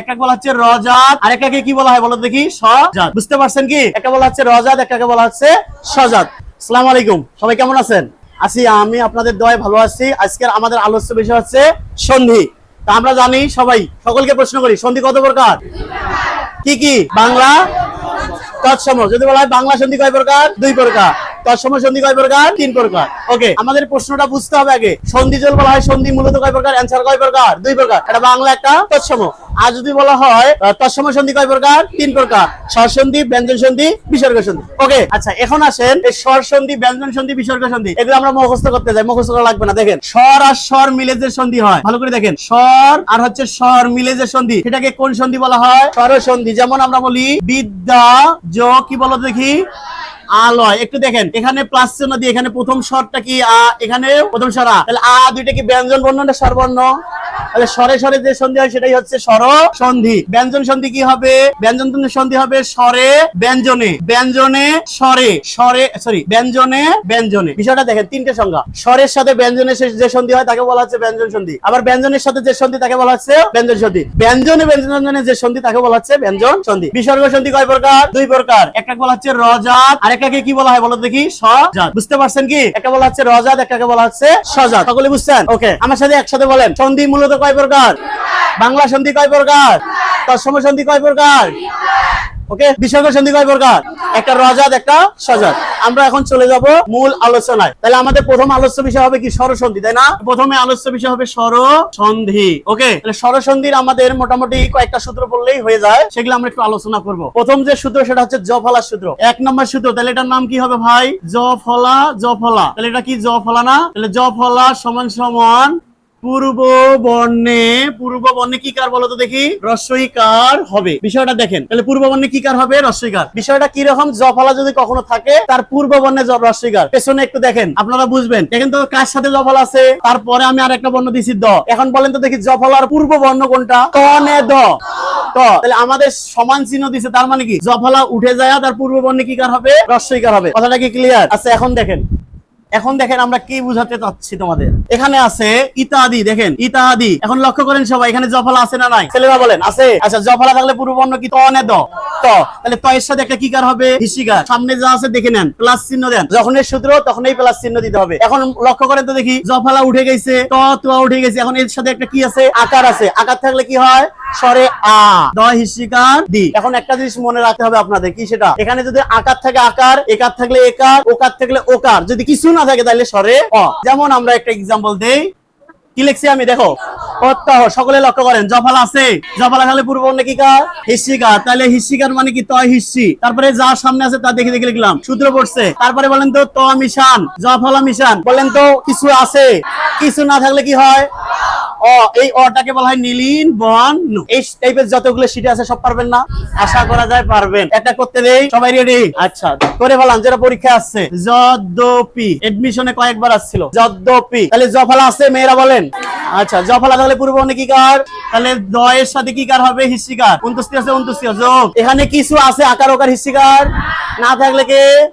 একটা বলা হচ্ছে রজাত, আর একটাকে কি বলা হয় বলো দেখি? সজাত। বুঝতে পারছেন কি? একটা বলা হচ্ছে রজাত একটাকে বলা হচ্ছে সজাত। আসসালামু আলাইকুম, সবাই কেমন আছেন? আছি আমি, আপনাদের দয় ভালো আছি। আজকের আমাদের আলোচ্য বিষয় হচ্ছে সন্ধি। তা আমরা জানি সবাই, সকলকে প্রশ্ন করি, সন্ধি কত প্রকার? কি কি? বাংলা তৎসম। যদি বলা হয় বাংলা সন্ধি কয় প্রকার? দুই প্রকার। তৎসম সন্ধি কয় প্রকার? তিন প্রকার। ওকে আমাদের প্রশ্নটা বুঝতে হবে আগে। সন্ধি জল বলা হয় সন্ধি মূলত কয় প্রকার? অ্যান্সার কয় প্রকার? দুই প্রকার। এটা বাংলা একটা তৎসম। আর যদি বলা হয় তৎসম সন্ধি কয় প্রকার? তিন প্রকার। স্বর সন্ধি ব্যঞ্জন সন্ধি বিসর্গ সন্ধি। ওকে আচ্ছা এখন আসেন এই স্বর সন্ধি ব্যঞ্জন সন্ধি বিসর্গ সন্ধি। এগুলো আমরা মুখস্থ করতে যাই। মুখস্থ করা লাগবে না। দেখেন স্বর আর স্বর মিলে যে সন্ধি হয় ভালো করে দেখেন। স্বর আর হচ্ছে স্বর মিলে যে সন্ধি সেটাকে কোন সন্ধি বলা হয়? স্বর সন্ধি। যেমন আমরা বলি বিদ্যা জ কি বলো দেখি? আলয়। একটু দেখেন, এখানে প্লাস চিহ্ন দিয়ে এখানে প্রথম স্বরটা কি, আ, এখানে প্রথম স্বর আ। তাহলে আ দুইটা কি ব্যঞ্জন বর্ণ না স্বরবর্ণ? তাহলে স্বরে স্বরে যে সন্ধি হয় সেটাই হচ্ছে স্বর সন্ধি। ব্যঞ্জন সন্ধি কি হবে? ব্যঞ্জন সন্ধি হবে স্বরে, ব্যঞ্জনে। ব্যঞ্জনে স্বরে স্বরে সরি ব্যঞ্জনে ব্যঞ্জনে। বিষয়টা দেখেন, তিনটে সংজ্ঞা। স্বরের সাথে ব্যঞ্জনের যে সন্ধি হয়, তাকে বলা হচ্ছে ব্যঞ্জন সন্ধি। আবার ব্যঞ্জনের সাথে যে সন্ধি, তাকে বলা হচ্ছে ব্যঞ্জন সন্ধি। ব্যঞ্জনে ব্যঞ্জনে যে সন্ধি, তাকে বলা হচ্ছে ব্যঞ্জন সন্ধি। বিসর্গ সন্ধি কয় প্রকার? দুই প্রকার। একটা বলা হচ্ছে রজাত, আর একটাকে কি বলা হয় বলো দেখি? সজাত। বুঝতে পারছেন কি? একটা বলা হচ্ছে রজাত একটাকে বলা হচ্ছে সজাত। সকলে বুঝছেন? ওকে, আমার সাথে একসাথে বলেন। সন্ধি মূলত কয় প্রকার? বাংলা সন্ধি কয় প্রকার? তৎসম সন্ধি কয় প্রকার? ওকে? বিসর্গ সন্ধি কয় প্রকার? একটা রজাত, একটা সজাত। আমরা এখন চলে যাব মূল আলোচনায়। তাহলে আমাদের প্রথম আলোচ্য বিষয় হবে কি? সরসন্ধি তাই না? প্রথমে আলোচ্য বিষয় হবে সরসন্ধি ওকে? তাহলে সরসন্ধির আমাদের মোটামুটি কয়েকটা সূত্র বললেই হয়ে যায়। সেগুলো আমরা একটু আলোচনা করব। প্রথম যে সূত্র, সেটা হচ্ছে জফলা সূত্র। এক নম্বর সূত্র, তাহলে এটার নাম কি হবে ভাই? জফলা জফলা। তাহলে এটা কি জফলা না? তাহলে জফলা সমান সমান পূর্ব বর্ণে পূর্ব বর্ণে কি কার বলতো দেখি? রস্বইকার হবে? বিষয়টা দেখেন। তাহলে পূর্ব বর্ণে কি কার হবে? রস্বইকার বিষয়টা কি রকম জফলা যদি কখনো থাকে, তার পূর্ব বর্ণে জ- রস্বইকার পেছনে একটু দেখেন, আপনারা বুঝবেন। দেখেন তো কার সাথে জফলা আছে? তারপরে আমি আর একটা বর্ণ দিছি দ। এখন বলেন তো দেখি জফলার পূর্ব বর্ণ কোনটা? ত নে দ। তাহলে আমাদের সমান চিহ্ন দিছে, তার মানে কি? জফলা উঠে যায় তার পূর্ব বর্ণে কি কার হবে? রস্বইকার হবে। কথাটা কি ক্লিয়ার আচ্ছা এখন দেখেন। এখন দেখেন আমরা কি বুঝাতে চাচ্ছি তোমাদের? এখানে আছে ইতাদি, দেখেন, ইতাদি। এখন লক্ষ্য করেন সবাই, এখানে জফলা আছে না নাই? ছেলেরা বলেন, আছে? আচ্ছা জফলা থাকলে পূর্ববর্ণ কি? তনে দ। তাহলে এর সাথে কি কার হবে? হিসিকার সামনে যা আছে দেখে নেন প্লাস চিহ্ন দেন। যখন এর সূত্র, তখন এই প্লাস চিহ্ন দিতে হবে। এখন লক্ষ্য করেন তো দেখি, জফলা উঠে গেছে, ত ত উঠে গেছে। এখন এর সাথে একটা কি আছে? আকার আছে। আকার থাকলে কি হয়? স্বরে আ। দ হিসিকার দি। এখন একটা জিনিস মনে রাখতে হবে আপনাদের, কি সেটা? এখানে যদি আকার থাকে আকার, একার থাকলে একার, ওকার থাকলে ওকার। যদি কিছু না থাকে তাহলে স্বরে অ। যেমন আমরা একটা এক্সাম্পল দেই কি লিখছি আমি? দেখো। প্রত্যহ, সকলে লক্ষ্য করেন। জফাল আছে। জফালা খালে পূর্ব নাকি কা হিসিকা। তাহলে হিসিকার মানে কি? তয় হিসি। তারপরে যা সামনে আছে তা দেখে দেখে লিখলাম। সূত্র পড়ছে। তারপরে বলেন তো, ত মিশান, জফলা মিশান। বলেন তো, কিছু আছে। কিছু না থাকলে কি হয়? অ, এই অটাকে বলা হয় নীলিন, বন এই টাইপের যতগুলো সিটে আছে সব পারবেন না? আশা করা যায় পারবেন। একটা করতে দেই সবাই রেডি আচ্ছা করে বললাম যেটা পরীক্ষা আসছে যদ্যপি। এডমিশনে কয়েকবার আসছিল। যদ্যপি। তাহলে জফলা আছে, মেয়েরা বলেন। আচ্ছা জফলা তাহলে পূর্ব কি কার? তাহলে দয়ের সাথে কি কার হবে? হিসিকার। উনতুস্তি আছে উনতুস্তি যোগ। এখানে কিছু আছে, আকার ওকার হিসিকার। না থাকলে কে?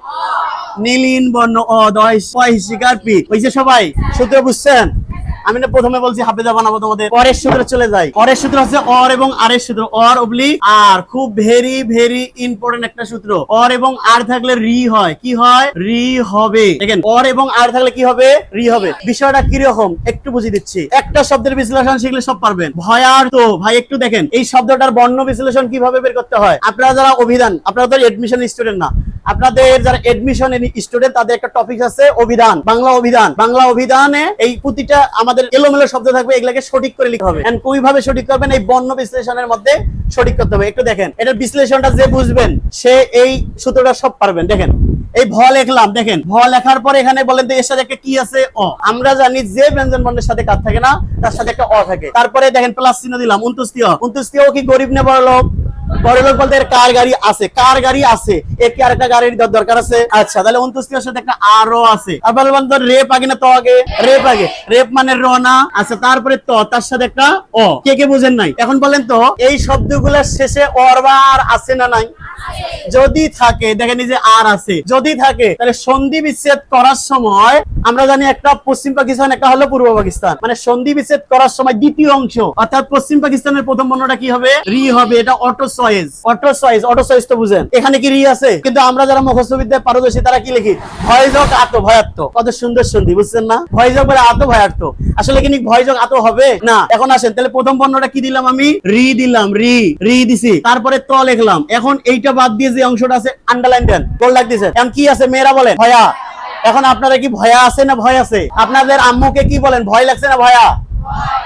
নীলিন, বর্ণ, অ, দয় ছয় হিসিকার, পি। হয়েছে সবাই, সূত্র বুঝছেন? আমি না প্রথমে বলছি হাফেজা বানাবো তোমাদের। পরের সূত্রে চলে যাই। পরের সূত্র হচ্ছে অর এবং আর এর সূত্র। অর অবলিক আর। খুব ভেরি ভেরি ইম্পর্টেন্ট একটা সূত্র। অর এবং আর থাকলে রি হয়। কি হয়? রি হবে। দেখেন অর এবং আর থাকলে কি হবে? রি হবে। বিষয়টা কি রকম একটু বুঝিয়ে দিচ্ছি। একটা শব্দের বিশ্লেষণ শিখলে সব পারবেন। ভয়ার তো ভাই একটু দেখেন এই শব্দটার বর্ণ বিশ্লেষণ কীভাবে বের করতে হয়? আপনারা যারা অভিধান আপনারা তো এডমিশন স্টুডেন্ট না। আপনাদের যারা এডমিশন স্টুডেন্ট তাদের একটা টপিক আছে, অভিধান, বাংলা অভিধান। বাংলা অভিধানে এই প্রতিটা আমাদের এলোমেলো শব্দ থাকবে, এগুলাকে সঠিক করে লিখতে হবে। And কীভাবে সঠিক করবেন? এই বর্ণ বিশ্লেষণের মধ্যে সঠিক করতে হবে। একটু দেখেন, এটার বিশ্লেষণটা যে বুঝবেন, সে এই সূত্রটা সব পারবেন। দেখেন, এই ভ লিখলাম, দেখেন, ভ লেখার পরে এখানে বলেন তো, এর সাথে একটা কি আছে? অ। আমরা জানি যে ব্যঞ্জন বর্ণের সাথে কাজ থাকে না, তার সাথে একটা অ থাকে। তারপরে দেখেন, প্লাস চিহ্ন দিলাম উনতুস্তীয় উনতুস্তীয় কি গরিব নে বড় লোক বলতে কার গাড়ি আছে? কার গাড়ি আছে? গাড়ির দরকার আছে? আচ্ছা তাহলে অন্তুষ্টির সাথে একটা আরও আছে। তো রেপ আগে না, তো আগে? রেপ আগে। রেপ মানে রনা। আচ্ছা তারপরে তো, তার সাথে একটা অ। কে কে বুঝেন নাই? এখন বলেন তো, এই শব্দগুলোর শেষে অর বা আর আছে না নাই? যদি থাকে, দেখেন যে আর আছে। যদি থাকে, তাহলে সন্ধি বিচ্ছেদ করার সময় আমরা জানি একটা পশ্চিম পাকিস্তান, একটা হলো পূর্ব পাকিস্তান। মানে সন্ধি বিচ্ছেদ করার সময় দ্বিতীয় অংশ, অর্থাৎ পশ্চিম পাকিস্তানের প্রথম বর্ণটা কি হবে? রি হবে, এটা auto choice. Auto choice auto choice তো বুঝেন। এখানে কি রি আছে? কিন্তু আমরা যারা মুখস্থ বিদ্যায় পারদর্শী, তারা কি লিখি? ভয়যোগ আত ভয়াত্ম কত সুন্দর সন্ধি, বুঝছেন না? ভয়যোগ বলে আত ভয়ার্থ আসলে কি ভয়যোগ আত হবে? না, এখন আসেন, তাহলে প্রথম বর্ণটা কি দিলাম আমি? রি দিলাম, রি রি দিছি। তারপরে ত লিখলাম। এখন এইটা বাদ দিয়ে যে অংশটা আছে আন্ডারলাইন দেন। গোল লাগ দিছে এখন কি আছে, মেয়েরা বলে ভয়া। এখন আপনারা কি ভয়া আছে না ভয় আছে? আপনাদের আম্মুকে কি বলেন, ভয় লাগছে না ভয়া?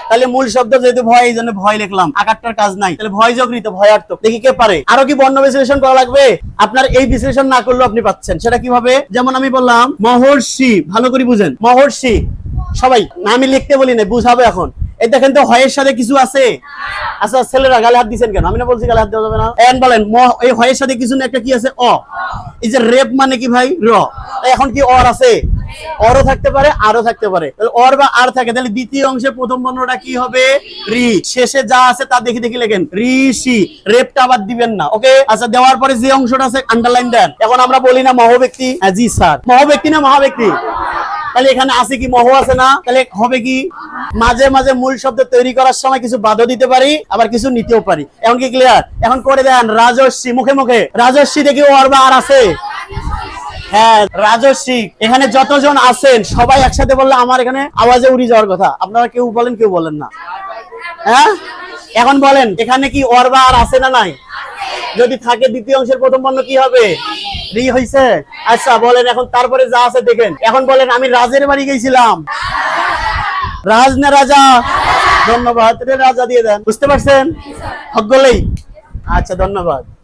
তাহলে মূল শব্দ যেহেতু ভয়, এই জন্য ভয় লিখলাম। আকারটার কাজ নাই। তাহলে ভয় জগৃত ভয়ার্থ দেখি কে পারে। আরও কি বর্ণ বিশ্লেষণ করা লাগবে? আপনার এই বিশ্লেষণ না করলেও আপনি পাচ্ছেন। সেটা কীভাবে? যেমন আমি বললাম, মহর্ষি, ভালো করে বুঝেন। মহর্ষি, সবাই, আমি লিখতে বলি না বুঝাবো এখন। এই দেখেন তো, হয়ের সাথে কিছু আছে? আচ্ছা ছেলেরা গালে হাত দিচ্ছেন কেন? আমি না বলছি গালে হাত দেওয়া যাবে না। এখন বলেন এই হয়ের সাথে কিছু না, একটা কি আছে? অ। এই যে রেপ মানে কি ভাই? র। এখন কি অর আছে? অরও থাকতে পারে আরও থাকতে পারে। অর বা আর থাকে। তাহলে দ্বিতীয় অংশের প্রথম বর্ণটা কি হবে? রি শেষে যা আছে তা দেখি দেখি লেখেন। ঋষি। রেপটা আবার দিবেন না ওকে আচ্ছা দেওয়ার পরে যে অংশটা আছে আন্ডারলাইন দেন। এখন আমরা বলি না মহব্যক্তি জি স্যার মহব্যক্তি না মহাব্যক্তি? তাহলে এখানে আছে কি মহ আছে না? তাহলে হবে কি? মাঝে মাঝে মূল শব্দ তৈরি করার সময় কিছু বাধা দিতে পারি, আবার কিছু নিতেও পারি। এখন কি ক্লিয়ার এখন করে দেন রাজস্বী মুখে মুখে। রাজস্বী দেখি ওর আর আছে? হ্যাঁ রাজস্বী এখানে যতজন আছেন, সবাই একসাথে বললে আমার এখানে আওয়াজে উড়ি যাওয়ার কথা। আপনারা কেউ বলেন কেউ বলেন না। হ্যাঁ? এখন বলেন, এখানে কি ওর বা আর আছে না নাই? যদি থাকে দ্বিতীয় অংশের প্রথম বর্ণ কি হবে? রি হইছে? আচ্ছা বলেন, এখন তারপরে যা আছে দেখেন। এখন বলেন, আমি রাজের বাড়ি গেছিলাম। রাজ না রাজা? ধন্যবাদ। রাজা দিয়ে দেন। বুঝতে পারছেন? হক আচ্ছা ধন্যবাদ।